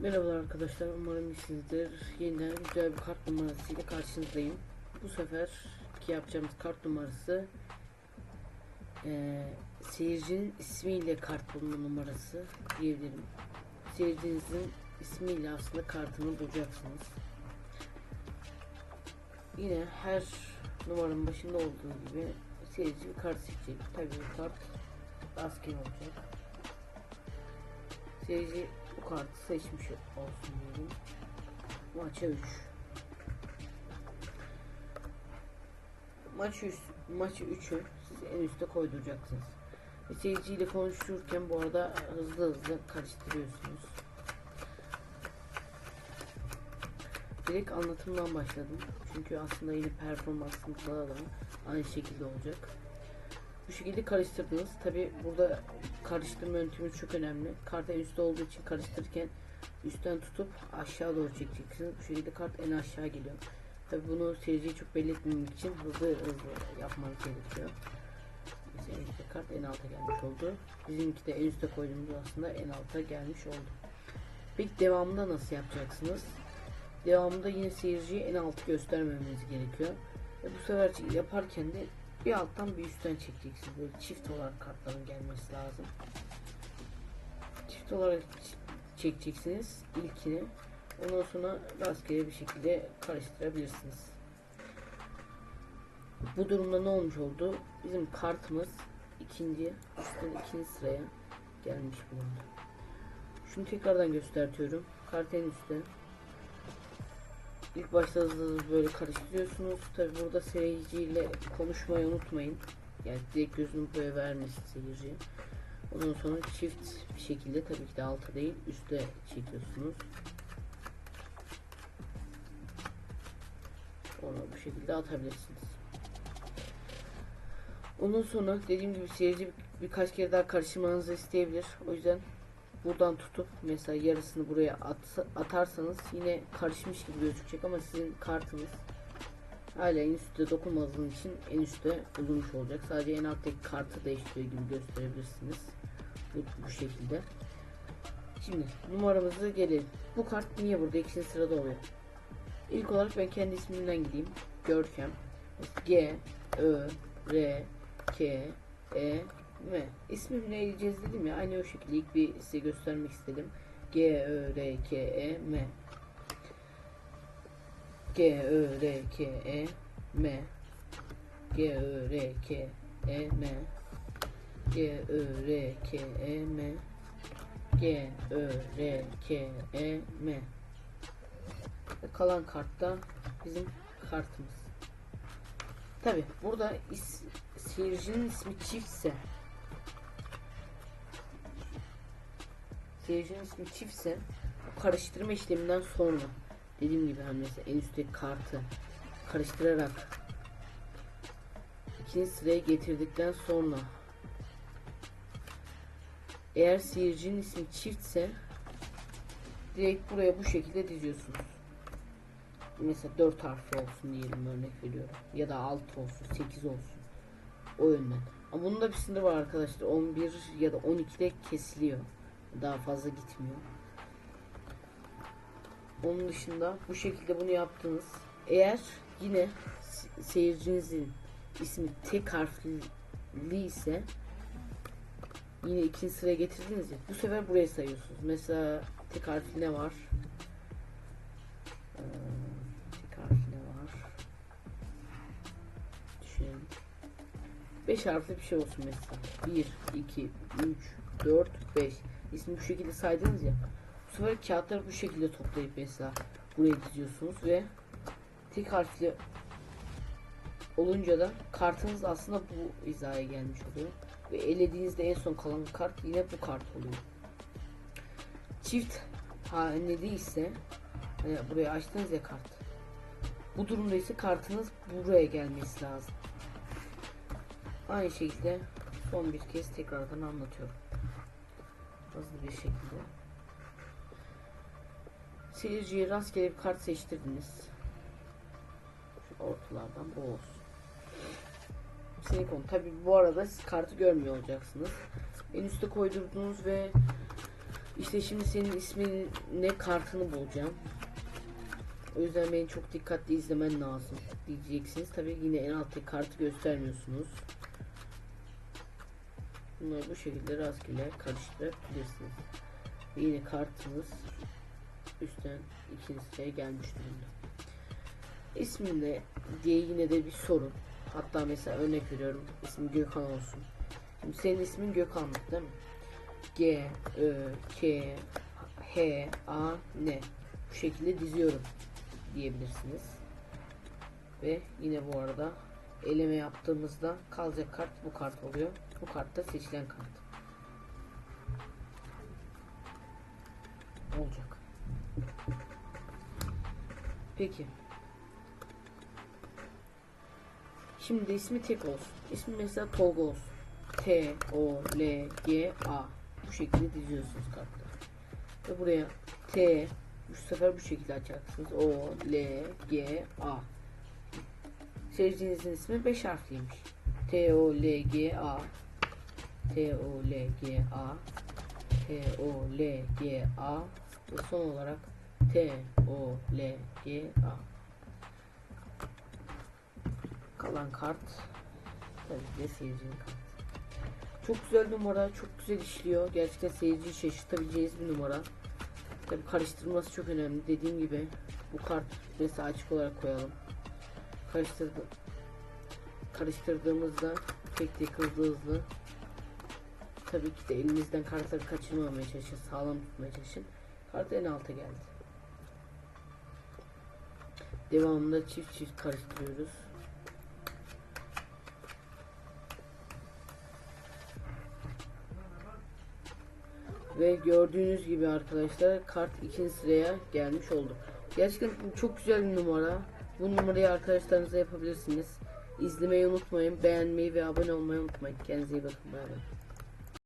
Merhabalar arkadaşlar umarım iyisinizdir. Yeniden güzel bir kart numarasıyla karşınızdayım. Bu seferki yapacağımız kart numarası eee seyircinin ismiyle kart bulma numarası diyebilirim. Seyircinizin ismiyle aslında kartını bulacaksınız. Yine her numaranın başında olduğu gibi seyirci bir kart seçecek. Tabii kart rastgele olacak. Seyirci bu kartı seçmiş olsun diyelim. Maça 3. Maç 3 maçı 3'ü siz en üste koyduracaksınız. Ve seyirciyle konuşurken bu arada hızlı hızlı karıştırıyorsunuz. Direkt anlatımdan başladım. Çünkü aslında yine performansında da aynı şekilde olacak. Bu şekilde karıştırdınız. Tabi burada karıştırma yöntemi çok önemli. Kart en üstte olduğu için karıştırırken üstten tutup aşağı doğru çekeceksiniz. Bu şekilde kart en aşağı geliyor. Tabi bunu seyirciye çok belli etmemek için hızlı hızlı yapmanız gerekiyor. Mesela kart en alta gelmiş oldu. Bizimki de en üste koyduğumuz aslında en alta gelmiş oldu. Peki devamında nasıl yapacaksınız? Devamında yine seyirciye en altı göstermemeniz gerekiyor. Ve bu sefer yaparken de bir alttan bir üstten çekeceksiniz. Böyle çift olarak kartların gelmesi lazım. Çift olarak çekeceksiniz ilkini. Ondan sonra rastgele bir şekilde karıştırabilirsiniz. Bu durumda ne olmuş oldu? Bizim kartımız ikinci, üstten ikinci sıraya gelmiş bulundu. Şunu tekrardan göstertiyorum. Kart en üstte. İlk başta hızlı böyle karıştırıyorsunuz. Tabi burada seyirciyle konuşmayı unutmayın. Yani direkt gözünü buraya vermesin seyirci. Ondan sonra çift bir şekilde tabii ki de alta değil üstte çekiyorsunuz. Onu bu şekilde atabilirsiniz. Ondan sonra dediğim gibi seyirci bir- birkaç kere daha karıştırmanızı isteyebilir. O yüzden buradan tutup mesela yarısını buraya at, atarsanız yine karışmış gibi gözükecek ama sizin kartınız hala en üstte dokunmadığınız için en üstte bulunmuş olacak. Sadece en alttaki kartı değiştiriyor gibi gösterebilirsiniz. Bu, bu şekilde. Şimdi numaramızı gelelim. Bu kart niye burada ikinci sırada oluyor? İlk olarak ben kendi ismimden gideyim. Görkem. G, Ö, R, K, E, M. İsmimi ne diyeceğiz dedim ya. Aynı o şekilde ilk bir size göstermek istedim. G, Ö, R, K, E, M. G, Ö, R, K, E, M. G, Ö, R, K, E, M. G, Ö, R, K, E, M. G, Ö, R, K, E, M. Ve kalan kartta bizim kartımız. Tabi burada is, seyircinin ismi çiftse seyircinin ismi çiftse bu karıştırma işleminden sonra dediğim gibi hani mesela en üstteki kartı karıştırarak ikinci sıraya getirdikten sonra eğer seyircinin ismi çiftse direkt buraya bu şekilde diziyorsunuz. Mesela 4 harfli olsun diyelim örnek veriyorum. Ya da 6 olsun, 8 olsun. O yönden. Ama bunun da bir sınırı var arkadaşlar. 11 ya da 12'de kesiliyor. Daha fazla gitmiyor. Onun dışında bu şekilde bunu yaptınız. Eğer yine se- seyircinizin ismi tek harfli ise yine ikinci sıraya getirdiniz ya bu sefer buraya sayıyorsunuz. Mesela tek harfli ne var? Ee, tek harfli ne var? Düşünelim. 5 harfli bir şey olsun mesela. 1, 2, 3, 4, 5. İsmi bu şekilde saydınız ya. Bu sefer kağıtları bu şekilde toplayıp mesela buraya diziyorsunuz ve tek harfli olunca da kartınız aslında bu hizaya gelmiş oluyor. Ve elediğinizde en son kalan kart yine bu kart oluyor. Çift haneli ise hani buraya açtınız ya kart. Bu durumda ise kartınız buraya gelmesi lazım. Aynı şekilde son bir kez tekrardan anlatıyorum. Hızlı bir şekilde. Seyirciye rastgele bir kart seçtirdiniz. Şu ortalardan bu olsun. Silikon. Tabi bu arada siz kartı görmüyor olacaksınız. En üste koydurdunuz ve İşte şimdi senin ismine kartını bulacağım. O yüzden beni çok dikkatli izlemen lazım diyeceksiniz. Tabi yine en alttaki kartı göstermiyorsunuz. Bunları bu şekilde rastgele karıştırabilirsiniz. Yine kartınız üstten ikinci sıraya gelmiş durumda. İsmin ne diye yine de bir sorun. Hatta mesela örnek veriyorum. İsmi Gökhan olsun. Şimdi senin ismin Gökhan'lık değil mi? G, Ö, K, H, A, N. Bu şekilde diziyorum diyebilirsiniz. Ve yine bu arada eleme yaptığımızda kalacak kart bu kart oluyor. Bu kart da seçilen kart. Olacak. Peki. Şimdi ismi tek olsun. İsmi mesela Tolga olsun. T, O, L, G, A. Bu şekilde diziyorsunuz kartları. Ve buraya T, bu sefer bu şekilde açacaksınız. O, L, G, A. Seyircinizin ismi 5 harfliymiş. T, O, L, G, A. T, O, L, G, A. T, O, L, G, A. Ve son olarak T, O, L, G, A. Kalan kart tabii de seyircinin kartı. Çok güzel numara, çok güzel işliyor. Gerçekten seyirciyi şaşırtabileceğiniz bir numara. Tabii karıştırılması çok önemli. Dediğim gibi bu kart mesela açık olarak koyalım. Karıştırdı karıştırdığımızda tek tek hızlı hızlı tabii ki de elinizden kartları kaçırmamaya çalışın. Sağlam tutmaya çalışın. Kart en alta geldi. Devamında çift çift karıştırıyoruz. Ve gördüğünüz gibi arkadaşlar kart ikinci sıraya gelmiş oldu. Gerçekten çok güzel bir numara. Bu numarayı arkadaşlarınıza yapabilirsiniz. İzlemeyi unutmayın, beğenmeyi ve abone olmayı unutmayın. Kendinize iyi bakın. Bay bay.